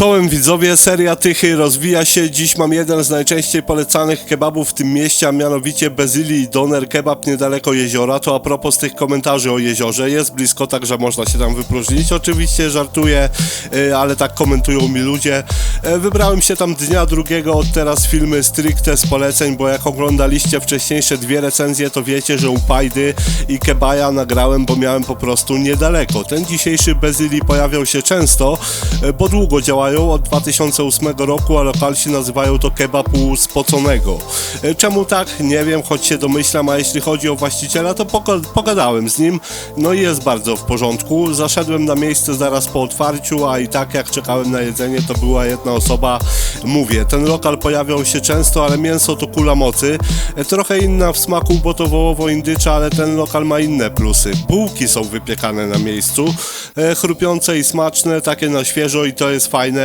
Czołem widzowie, seria Tychy rozwija się. Dziś mam jeden z najczęściej polecanych kebabów w tym mieście, a mianowicie Bezylii Doner Kebab niedaleko jeziora. To a propos tych komentarzy o jeziorze. Jest blisko, także można się tam wypróżnić. Oczywiście żartuję, y, ale tak komentują mi ludzie. E, Wybrałem się tam dnia drugiego, od teraz filmy stricte z poleceń, bo jak oglądaliście wcześniejsze dwie recenzje, to wiecie, że u Pajdy i Kebaja nagrałem, bo miałem po prostu niedaleko. Ten dzisiejszy Bezylii pojawiał się często, e, bo długo działają od 2008 roku, a lokalsi nazywają to kebabu spoconego. E, Czemu tak? Nie wiem, choć się domyślam, a jeśli chodzi o właściciela, to poga- pogadałem z nim, no i jest bardzo w porządku. Zaszedłem na miejsce zaraz po otwarciu, a i tak jak czekałem na jedzenie, to była jedna osoba. Mówię, ten lokal pojawiał się często, ale mięso to kula mocy. E, Trochę inna w smaku, bo to wołowo-indycza, ale ten lokal ma inne plusy. Bułki są wypiekane na miejscu, e, chrupiące i smaczne, takie na świeżo i to jest fajne.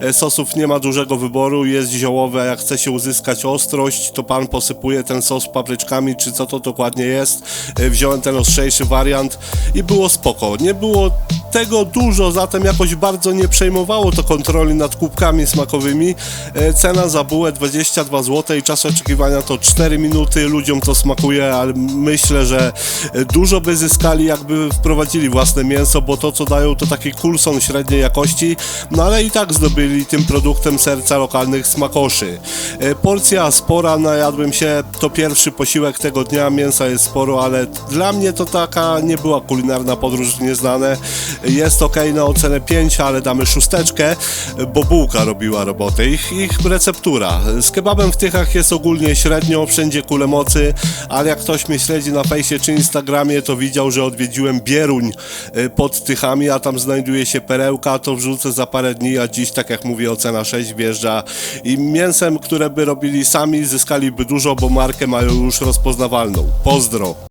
E, Sosów nie ma dużego wyboru, jest ziołowe, jak chce się uzyskać ostrość, to pan posypuje ten sos papryczkami, czy co to dokładnie jest. E, Wziąłem ten ostrzejszy wariant i było spoko. Nie było tego dużo, zatem jakoś bardzo nie przejmowało to kontroli nad kubkami smakowymi. E, Cena za bułę 22 zł i czas oczekiwania to 4 minuty. Ludziom to smakuje, ale myślę, że e, dużo by zyskali, jakby wprowadzili własne mięso, bo to co dają to taki kulson średniej jakości, no ale i tak zdobyli tym produktem serca lokalnych smakoszy. E, Porcja spora, najadłem się, to pierwszy posiłek tego dnia, mięsa jest sporo, ale dla mnie to taka nie była kulinarna podróż nieznane. Jest ok na ocenę 5, ale damy szósteczkę, bo bułka robiła robotę. Ich, ich receptura. Z kebabem w Tychach jest ogólnie średnio, wszędzie kule mocy, ale jak ktoś mnie śledzi na fejsie czy Instagramie, to widział, że odwiedziłem Bieruń y, pod Tychami, a tam znajduje się perełka, to wrzucę za parę dni, a dziś, tak jak mówię, ocena 6 wjeżdża. I mięsem, które by robili sami, zyskaliby dużo, bo markę mają już rozpoznawalną. Pozdro!